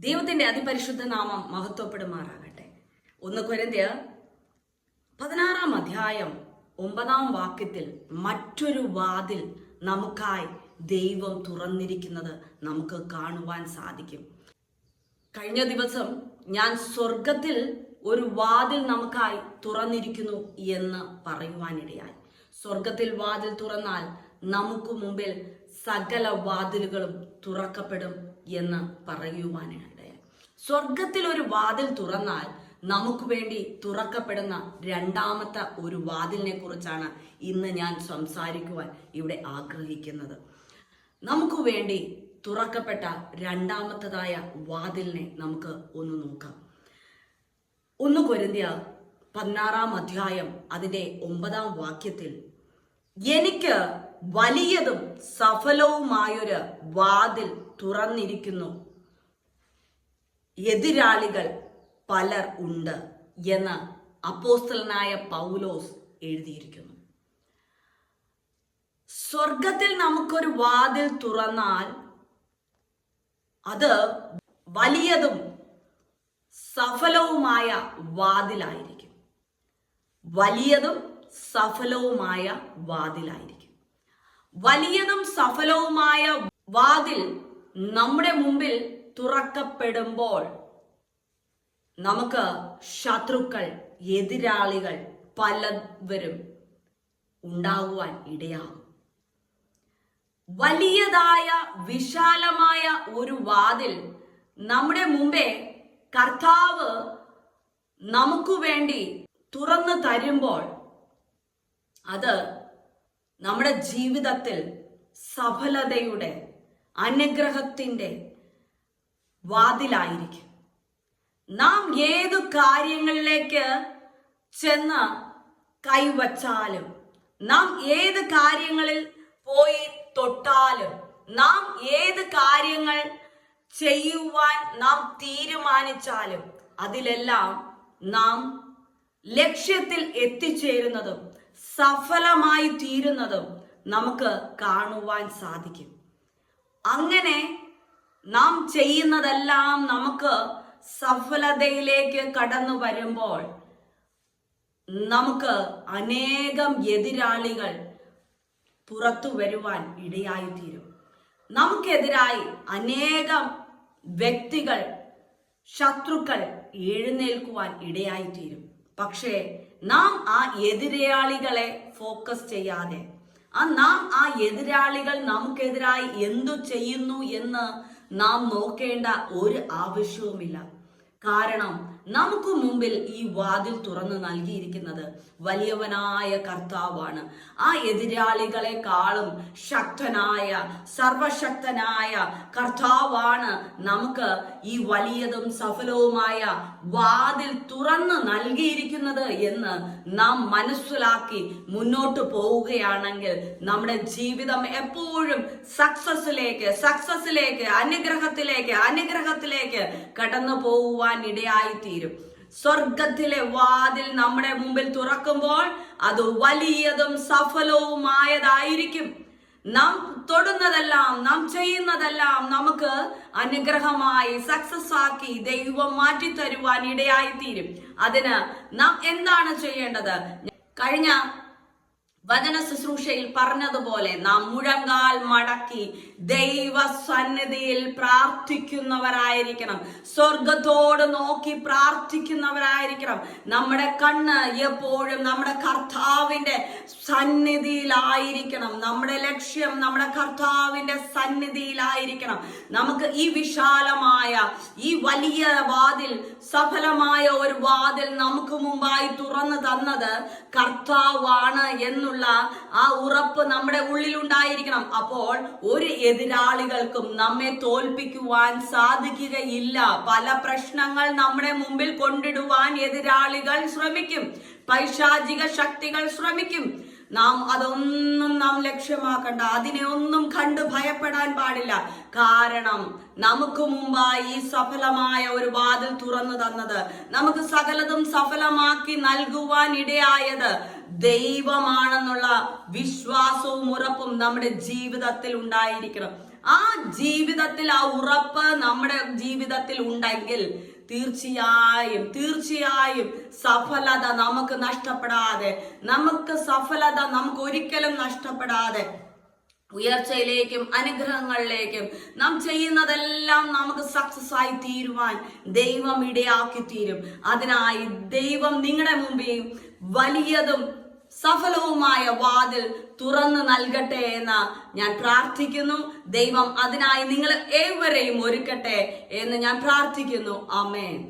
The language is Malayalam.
ദൈവത്തിന്റെ അതിപരിശുദ്ധ നാമം മഹത്വപ്പെടുമാറാകട്ടെ. ഒന്ന് കൊരന്ത്യ പതിനാറാം അധ്യായം ഒമ്പതാം വാക്യത്തിൽ മറ്റൊരു വാതിൽ നമുക്കായി ദൈവം തുറന്നിരിക്കുന്നത് നമുക്ക് കാണുവാൻ സാധിക്കും. കഴിഞ്ഞ ദിവസം ഞാൻ സ്വർഗത്തിൽ ഒരു വാതിൽ നമുക്കായി തുറന്നിരിക്കുന്നു എന്ന് പറയുവാനിടയായി. സ്വർഗത്തിൽ വാതിൽ തുറന്നാൽ നമുക്ക് മുമ്പിൽ സകല വാതിലുകളും തുറക്കപ്പെടും എന്ന് പറയുവാനിടയായി സ്വർഗത്തിൽ ഒരു വാതിൽ തുറന്നാൽ നമുക്ക് വേണ്ടി തുറക്കപ്പെടുന്ന രണ്ടാമത്തെ ഒരു വാതിലിനെ കുറിച്ചാണ് ഇന്ന് ഞാൻ സംസാരിക്കുവാൻ ഇവിടെ ആഗ്രഹിക്കുന്നത്. നമുക്ക് വേണ്ടി തുറക്കപ്പെട്ട രണ്ടാമത്തതായ വാതിലിനെ നമുക്ക് ഒന്ന് നോക്കാം. ഒന്ന് കൊരന്തിയ പതിനാറാം അധ്യായം അതിന്റെ ഒമ്പതാം വാക്യത്തിൽ എനിക്ക് വലിയതും സഫലവുമായൊരു വാതിൽ തുറന്നിരിക്കുന്നു. എതിരാളികൾ പലർ ഉണ്ട് എന്ന് അപ്പോസ്റ്റലനായ പൗലോസ് എഴുതിയിരിക്കുന്നു. സ്വർഗത്തിൽ നമുക്കൊരു വാതിൽ തുറന്നാൽ അത് വലിയതും സഫലവുമായ വാതിലായിരിക്കും. വലിയതും സഫലവുമായ വാതിലായിരിക്കും. വലിയതും സഫലവുമായ വാതിൽ നമ്മുടെ മുമ്പിൽ തുറക്കപ്പെടുമ്പോൾ നമുക്ക് ശത്രുക്കൾ എതിരാളികൾ പലവരും ഉണ്ടാകുവാൻ ഇടയാകും. വലിയതായ വിശാലമായ ഒരു വാതിൽ നമ്മുടെ മുമ്പേ കർത്താവ് നമുക്ക് വേണ്ടി തുറന്നു തരുമ്പോൾ അത് നമ്മുടെ ജീവിതത്തിൽ സഫലതയുടെ അനുഗ്രഹത്തിന്റെ വാതിലായിരിക്കും. നാം ഏതു കാര്യങ്ങളിലേക്ക് ചെന്ന് കൈവച്ചാലും നാം ഏത് കാര്യങ്ങളിൽ പോയി തൊട്ടാലും നാം ഏത് കാര്യങ്ങൾ ചെയ്യുവാൻ നാം തീരുമാനിച്ചാലും അതിലെല്ലാം നാം ലക്ഷ്യത്തിൽ എത്തിച്ചേരുന്നതും സഫലമായി തീരുന്നതും നമുക്ക് കാണുവാൻ സാധിക്കും. അങ്ങനെ നാം ചെയ്യുന്നതെല്ലാം നമുക്ക് സഫലതയിലേക്ക് കടന്നു വരുമ്പോൾ നമുക്ക് അനേകം എതിരാളികൾ പുറത്തു വരുവാൻ ഇടയായിത്തീരും. നമുക്കെതിരായി അനേകം വ്യക്തികൾ ശത്രുക്കൾ എഴുന്നേൽക്കുവാൻ ഇടയായിത്തീരും. പക്ഷേ നാം ആ എതിരാളികളെ ഫോക്കസ് ചെയ്യാതെ ആ നാം ആ എതിരാളികൾ നമുക്കെതിരായി എന്തു ചെയ്യുന്നു എന്ന് നാം നോക്കേണ്ട ഒരു ആവശ്യവുമില്ല. കാരണം നമുക്ക് മുമ്പിൽ ഈ വാതിൽ തുറന്നു നൽകിയിരിക്കുന്നത് വലിയവനായ കർത്താവാണ്. ആ എതിരാളികളെക്കാളും ശക്തനായ സർവശക്തനായ കർത്താവാണ് നമുക്ക് ഈ വലിയതും സഫലവുമായ വാതിൽ തുറന്നു നൽകിയിരിക്കുന്നത് എന്ന് നാം മനസ്സിലാക്കി മുന്നോട്ട് പോവുകയാണെങ്കിൽ നമ്മുടെ ജീവിതം എപ്പോഴും സക്സസിലേക്ക് സക്സസിലേക്ക് അനുഗ്രഹത്തിലേക്ക് അനുഗ്രഹത്തിലേക്ക് കടന്നു പോകുവാൻ ഇടയായിത്തീരും. സ്വർഗത്തിലെ വാതിൽ നമ്മുടെ മുമ്പിൽ തുറക്കുമ്പോൾ അത് വലിയതും സഫലവുമായതായിരിക്കും. നാം തൊടുന്നതെല്ലാം നാം ചെയ്യുന്നതെല്ലാം നമുക്ക് അനുഗ്രഹമായി സക്സസ് ആക്കി ദൈവം മാറ്റി തരുവാൻ ഇടയായി തീരും അതിന് നാം എന്താണ് ചെയ്യേണ്ടത്? കഴിഞ്ഞ വചന ശുശ്രൂഷയിൽ പറഞ്ഞതുപോലെ നാം മുഴങ്കാൽ മടക്കി ദൈവ സന്നിധിയിൽ പ്രാർത്ഥിക്കുന്നവരായിരിക്കണം. സ്വർഗത്തോട് നോക്കി പ്രാർത്ഥിക്കുന്നവരായിരിക്കണം. നമ്മുടെ കണ്ണ് എപ്പോഴും നമ്മുടെ കർത്താവിന്റെ സന്നിധിയിലായിരിക്കണം. നമ്മുടെ ലക്ഷ്യം നമ്മുടെ കർത്താവിന്റെ സന്നിധിയിലായിരിക്കണം. നമുക്ക് ഈ വിശാലമായ ഈ വലിയ വാതിൽ സഫലമായ ഒരു വാതിൽ നമുക്ക് മുമ്പായി തുറന്നു തന്നത് കർത്താവാണ് എന്നുള്ള ആ ഉറപ്പ് നമ്മുടെ ഉള്ളിൽ ഉണ്ടായിരിക്കണം. അപ്പോൾ ഒരു എതിരാളികൾക്കും നമ്മെ തോൽപ്പിക്കുവാൻ സാധിക്കുകയില്ല. പല പ്രശ്നങ്ങൾ നമ്മുടെ മുമ്പിൽ കൊണ്ടിടുവാൻ എതിരാളികൾ ശ്രമിക്കും. പൈശാചിക ശക്തികൾ ശ്രമിക്കും. നാം അതൊന്നും നാം ലക്ഷ്യമാക്കണ്ട. അതിനെ ഒന്നും കണ്ട് ഭയപ്പെടാൻ പാടില്ല. കാരണം നമുക്ക് മുമ്പായി സഫലമായ ഒരു വാതിൽ തുറന്നു തന്നത് നമുക്ക് സകലതും സഫലമാക്കി നൽകുവാൻ ഇടയായത് ദൈവമാണെന്നുള്ള വിശ്വാസവും ഉറപ്പും നമ്മുടെ ജീവിതത്തിൽ ഉണ്ടായിരിക്കണം. ആ ജീവിതത്തിൽ ആ ഉറപ്പ് നമ്മുടെ ജീവിതത്തിൽ ഉണ്ടെങ്കിൽ തീർച്ചയായും തീർച്ചയായും സഫലത നമുക്ക് നഷ്ടപ്പെടാതെ നമുക്ക് സഫലത നമുക്ക് ഒരിക്കലും നഷ്ടപ്പെടാതെ ഉയർച്ചയിലേക്കും അനുഗ്രഹങ്ങളിലേക്കും നാം ചെയ്യുന്നതെല്ലാം നമുക്ക് സക്സസ് ആയി തീരുവാൻ ദൈവം ഇടയാക്കി തീരും അതിനായി ദൈവം നിങ്ങളുടെ മുമ്പേയും വലിയതും സഫലവുമായ വാതിൽ തുറന്നു നൽകട്ടെ എന്ന് ഞാൻ പ്രാർത്ഥിക്കുന്നു. ദൈവം അതിനായി നിങ്ങൾ ഏവരെയും ഒരുക്കട്ടെ എന്ന് ഞാൻ പ്രാർത്ഥിക്കുന്നു. അമേൻ